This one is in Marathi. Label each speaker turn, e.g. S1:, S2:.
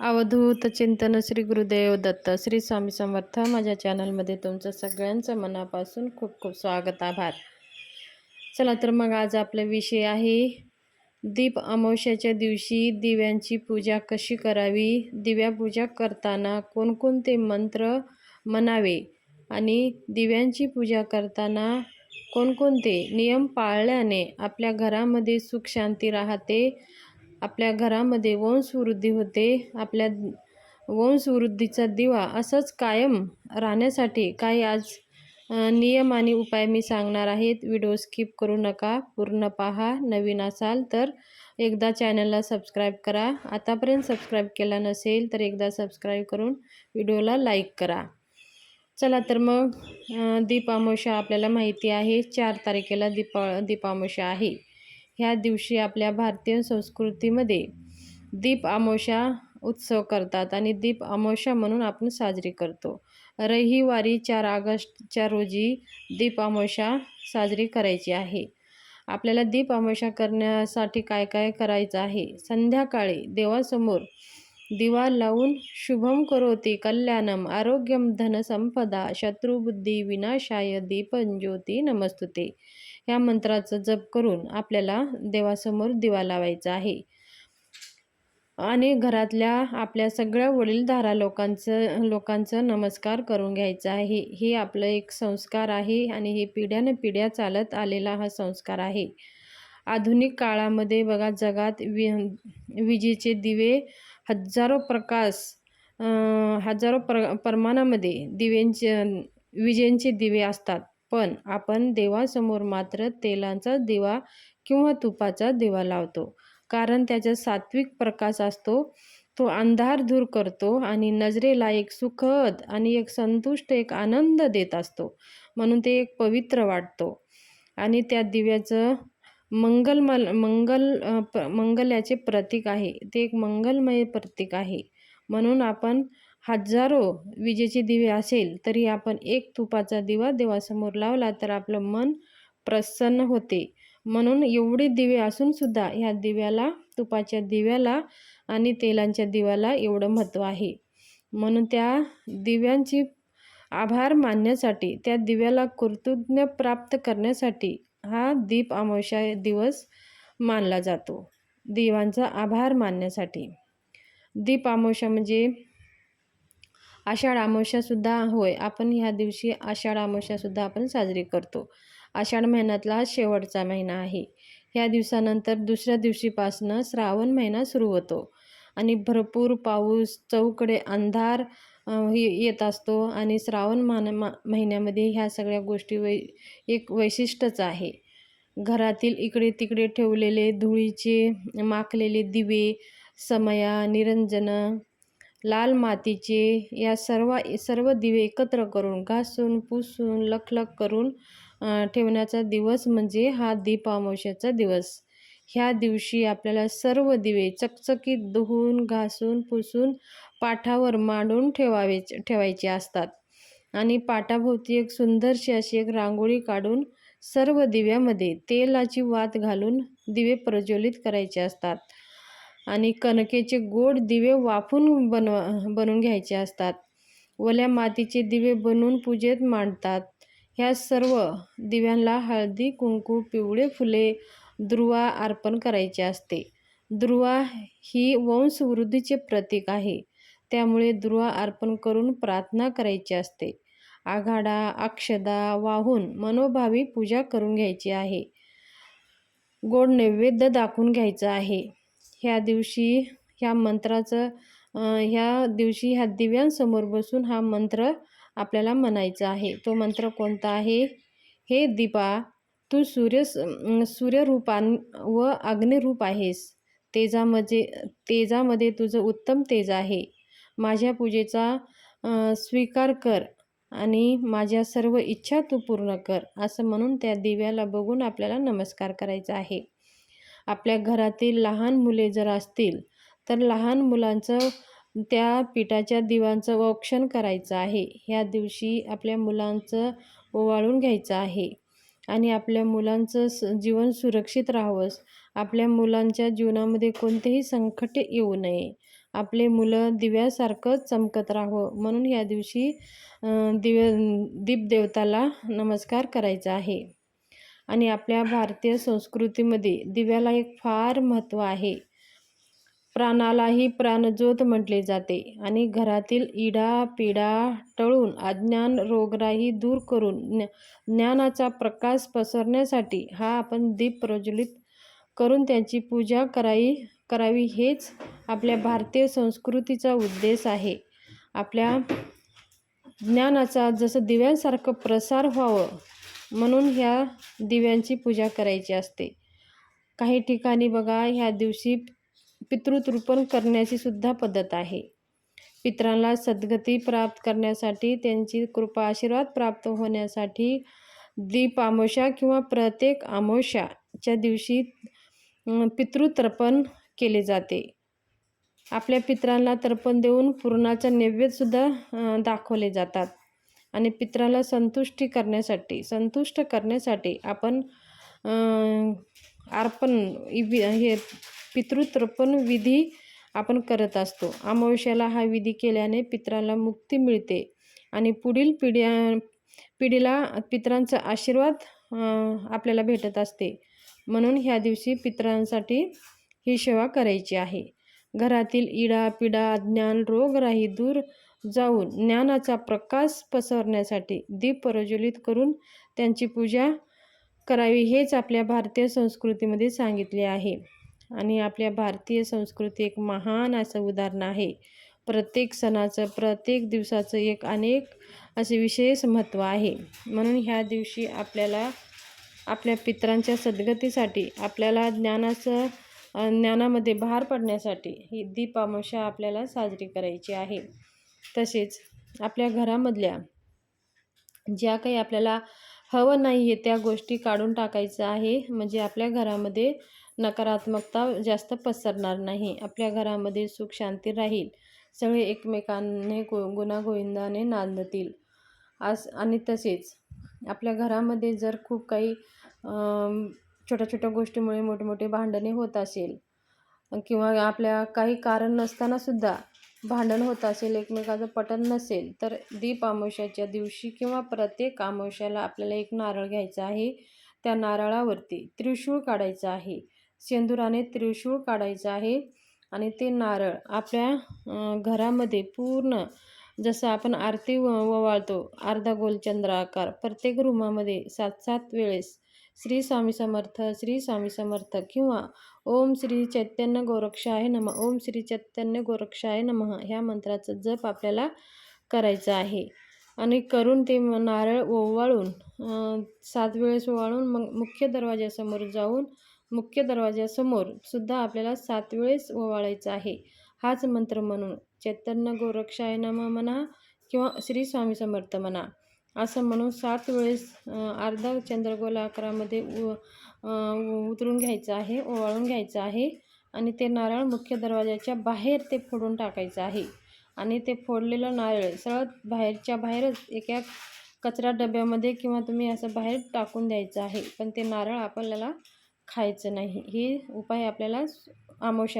S1: अवधूत चिंतन श्री गुरुदेव दत्त श्री स्वामी समर्थ. माझ्या चॅनलमध्ये तुमचं सगळ्यांचं मनापासून खूप खूप स्वागत आभार. चला तर मग आज आपला विषय आहे दीप अमावश्याच्या दिवशी दिव्यांची पूजा कशी करावी? दिव्या पूजा करताना कोणकोणते मंत्र म्हणावे? आणि दिव्यांची पूजा करताना कोणकोणते नियम पाळल्याने आपल्या घरामध्ये सुख शांती राहते? आपल्या घरामध्ये वंशवृद्धी होते आपल्या वंशवृद्धीचा दिवा असंच कायम राहण्यासाठी काही आज नियम आणि उपाय मी सांगणार आहेत. व्हिडिओ स्किप करू नका पूर्ण पहा. नवीन असाल तर एकदा चॅनलला सबस्क्राईब करा. आतापर्यंत सबस्क्राईब केला नसेल तर एकदा सबस्क्राईब करून व्हिडिओला लाईक करा. चला तर मग दीपामोशा आपल्याला माहिती आहे. चार तारखेला दीपा दीपामोशा आहे. ह्या दिवशी आपल्या भारतीय संस्कृतीमध्ये दीप आमोशा उत्सव करतात आणि दीप अमावस्या म्हणून आपण साजरी करतो. रविवारी चार ऑगस्टच्या रोजी दीप अमावस्या साजरी करायची आहे. आपल्याला दीप अमावस्या करण्यासाठी काय काय करायचं आहे? संध्याकाळी देवासमोर दिवा लावून शुभम करोती कल्याणम आरोग्यम धनसंपदा शत्रुबुद्धी विनाशाय दीपन ज्योती नमस्तुते. ह्या मंत्राचा जप करून आपल्याला देवासमोर दिवा लावायचा आहे. आणि घरातल्या आपल्या सगळ्या वडीलधारा लोकांचं लोकांचं नमस्कार करून घ्यायचं आहे. हे आपलं एक संस्कार आहे आणि हे पिढ्यानं पिढ्या चालत आलेला हा संस्कार आहे. आधुनिक काळामध्ये बघा जगात वि विजेचे दिवे हजारो प्रकाश हजारो प्र प्रमाणामध्ये दिव्यांचे विजेंचे दिवे असतात. पण आपण देवासमोर मात्र तेलांचा दिवा किंवा तुपाचा दिवा लावतो. कारण त्याचा सात्विक प्रकाश असतो तो अंधार दूर करतो आणि नजरेला एक सुखद आणि एक संतुष्ट एक आनंद देत असतो. म्हणून ते एक पवित्र वाटतो. आणि त्या दिव्याचं मंगलमल मंगल प मंगल्याचे प्रतीक आहे. ते एक मंगलमय प्रतीक आहे. म्हणून आपण हजारो विजेचे दिवे असेल तरी आपण एक तुपाचा दिवा देवासमोर लावला तर आपलं मन प्रसन्न होते. म्हणून एवढे दिवे असून सुद्धा ह्या दिव्याला तुपाच्या दिव्याला आणि तेलांच्या दिव्याला एवढं महत्त्व आहे. म्हणून त्या दिव्यांची आभार मानण्यासाठी त्या दिव्याला कृतज्ञ प्राप्त करण्यासाठी हा दीप अमावस्या दिवस मानला जातो. देवांचा आभार मानण्यासाठी. दीप अमावस्या म्हणजे आषाढ अमावस्यासुद्धा होय. आपण ह्या दिवशी आषाढ अमावस्यासुद्धा आपण साजरी करतो. आषाढ महिन्यातला हा शेवटचा महिना आहे. ह्या दिवसानंतर दुसऱ्या दिवशीपासनं श्रावण महिना सुरू होतो. आणि भरपूर पाऊस चौकडे अंधार येत असतो. आणि श्रावण मान मा महिन्यामध्ये ह्या सगळ्या गोष्टी वै एक वैशिष्ट्यच आहे. घरातील इकडे तिकडे ठेवलेले धुळीचे माखलेले दिवे समया निरंजन लाल मातीचे या सर्व सर्व दिवे एकत्र करून घासून पुसून लखलख करून ठेवण्याचा दिवस म्हणजे हा दीप दिवस. ह्या दिवशी आपल्याला सर्व दिवे चकचकीत धुवून घासून पुसून पाठावर मांडून ठेवावे ठेवायचे असतात. आणि पाटाभोवती एक सुंदरशी अशी एक रांगोळी काढून सर्व दिव्यामध्ये तेलाची वात घालून दिवे प्रज्वलित करायचे असतात. आणि कणकेचे गोड दिवे वाफून बनवा बनवून घ्यायचे असतात. ओल्या मातीचे दिवे बनवून पूजेत मांडतात. ह्या सर्व दिव्यांना हळदी कुंकू पिवळे फुले दुर्वा अर्पण करायचे असते. दुर्वा ही वंशवृद्धीचे प्रतीक आहे. त्यामुळे दुर्वा अर्पण करून प्रार्थना करायची असते. आघाडा अक्षदा वाहून मनोभावी पूजा करून घ्यायची आहे. गोड नैवेद्य दाखवून घ्यायचं आहे. ह्या दिवशी ह्या मंत्राचं ह्या दिवशी ह्या दिव्यांसमोर बसून हा मंत्र आपल्याला म्हणायचा आहे. तो मंत्र कोणता आहे? हे दीपा तू सूर्य सूर्यरूपान व अग्निरूप आहेस. तेजामध्ये तेजामध्ये तुझं उत्तम तेज आहे. माझ्या पूजेचा स्वीकार कर आणि माझ्या सर्व इच्छा तू पूर्ण कर असं म्हणून त्या दिव्याला बघून आपल्याला नमस्कार करायचा आहे. आपल्या घरातील लहान मुले जर असतील तर लहान मुलांचं त्या पिठाच्या दिव्यांचं औक्षण करायचं आहे. ह्या दिवशी आपल्या मुलांचं ओवाळून घ्यायचं आहे. आणि आपल्या मुलांचं स जीवन सुरक्षित राहावंस. आपल्या मुलांच्या जीवनामध्ये कोणतेही संकट येऊ नये. आपले मुलं दिव्यासारखंच चमकत राहावं. म्हणून या दिवशी दिव्य दीपदेवताला नमस्कार करायचा आहे. आणि आपल्या भारतीय संस्कृतीमध्ये दिव्याला एक फार महत्त्व आहे. प्राणालाही प्राणज्योत म्हटले जाते आणि घरातील इडा पिडा टळून अज्ञान रोगराई दूर करून ज्ञ ज्ञानाचा प्रकाश पसरण्यासाठी हा आपण दीप प्रज्वलित करून त्यांची पूजा करावी करावी हेच आपल्या भारतीय संस्कृतीचा उद्देश आहे. आपल्या ज्ञानाचा जसं दिव्यांसारखं प्रसार व्हावं म्हणून ह्या दिव्यांची पूजा करायची असते. काही ठिकाणी बघा ह्या दिवशी पितृतृपण करण्याची सुद्धा पद्धत आहे. पित्रांना सद्गती प्राप्त करण्यासाठी त्यांची कृपा आशीर्वाद प्राप्त होण्यासाठी दीपामोशा किंवा प्रत्येक आमोशाच्या दिवशी पितृतर्पण केले जाते. आपल्या पित्रांना तर्पण देऊन पूर्णाचा नैवेद्यसुद्धा दाखवले जातात. आणि पित्राला संतुष्टी करण्यासाठी संतुष्ट करण्यासाठी आपण अर्पण हे पितृतर्पण विधी आपण करत असतो. अमावस्याला हा विधी केल्याने पित्राला मुक्ती मिळते आणि पुढील पिढ्या पिढीला पित्रांचा आशीर्वाद आपल्याला भेटत असते. म्हणून ह्या दिवशी पित्रांसाठी ही सेवा करायची आहे. घरातील इडा पिडा ज्ञान रोगराही दूर जाऊन ज्ञानाचा प्रकाश पसरण्यासाठी दीप प्रज्वलित करून त्यांची पूजा करावी हेच आपल्या भारतीय संस्कृतीमध्ये सांगितले आहे. आणि आपल्या भारतीय संस्कृती एक महान असं उदाहरण आहे. प्रत्येक सणाचं प्रत्येक दिवसाचं एक अनेक असे विशेष महत्त्व आहे. म्हणून ह्या दिवशी आपल्याला आपल्या पित्रांच्या सद्गतीसाठी आपल्याला ज्ञानाचं ज्ञानामध्ये भार पडण्यासाठी ही दीपामशा आपल्याला साजरी करायची आहे. तसेच आपल्या घरामधल्या ज्या काही आपल्याला हवं नाही आहे त्या गोष्टी काढून टाकायचं आहे. म्हणजे आपल्या घरामध्ये नकारात्मकता जास्त पसरणार नाही. आपल्या घरामध्ये सुख शांती राहील. सगळे एकमेकांनी गो गुणागोविंदाने नांदतील. आज आणि तसेच. आपल्या घरामध्ये जर खूप काही छोट्या छोट्या गोष्टीमुळे मोठमोठे भांडणे होत असेल किंवा आपल्या काही कारण नसतानासुद्धा भांडण होत असेल एकमेकाचं पटन नसेल तर दीप अमावस्याच्या दिवशी किंवा प्रत्येक अमावस्याला आपल्याला एक नारळ घ्यायचा आहे. त्या नारळावरती त्रिशूळ काढायचं आहे. शेंदुराने त्रिशूळ काढायचं आहे आणि ते नारळ आपल्या घरामध्ये पूर्ण जसं आपण आरती ववाळतो अर्धा गोलचंद्र आकार प्रत्येक रूमामध्ये सात सात वेळेस श्री स्वामी समर्थ श्री स्वामी समर्थ किंवा ओम श्री चैतन्य गोरक्षाय नम ओम श्री चैतन्य गोरक्षाय नम ह्या मंत्राचं जप आपल्याला करायचं आहे. आणि करून ते नारळ ओवाळून सात वेळेस ओवाळून मग मुख्य दरवाजासमोर जाऊन मुख्य दरवाजासमोर सुद्धा आपल्याला सात वेळेस ओवाळायचं आहे. हाच मंत्र म्हणून चैतन्य गोरक्षाय नम म्हणा किंवा श्री स्वामी समर्थ म्हणा असं म्हणून सात वेळेस अर्धा चंद्रगोल आकारामध्ये उतरून घ्यायचं आहे ओवाळून घ्यायचं आहे आणि ते नारळ मुख्य दरवाजाच्या बाहेर ते फोडून टाकायचं आहे. आणि ते फोडलेलं नारळ सरळ बाहेरच्या बाहेरच एका कचरा डब्यामध्ये किंवा तुम्ही असं बाहेर टाकून द्यायचं आहे. पण ते नारळ आपल्याला खायचं नाही. हे उपाय आपल्याला आमोशा